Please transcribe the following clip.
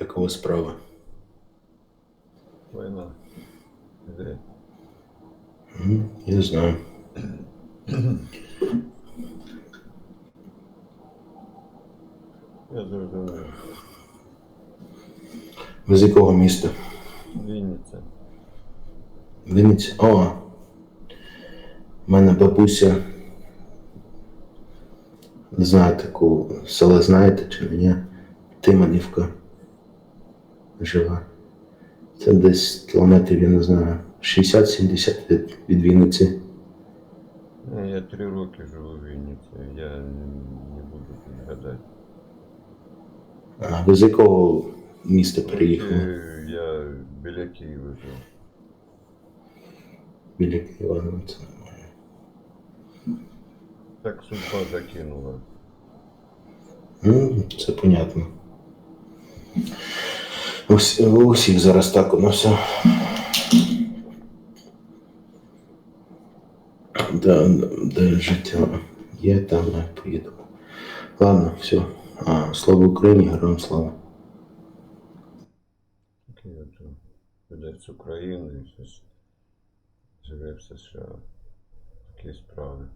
Як у справа? Війна. Іде. М, Я знаю. Я зрозумів. Ви з якого міста? Вінниця. Вінниця? О. У мене бабуся. Не знаю таку село знаєте чи ні? Тиманівка. Жила. Це десь кілометрів, я не знаю, 60-70 від, від Вінниці. Ну, Я три роки живу в Вінниці. Я не буду підгадати. А ви з якого міста переїхали? Е, Я біля Києва жив. Біля Києва, ну це нормально. Так судьба закинула. Ну, це понятно. У, всі- всіх зараз так воно все. Де, де життя є, там ми поїдемо. Ладно, все. А, слава Україні, героям слава. Людей з України живе в США. Такі справи.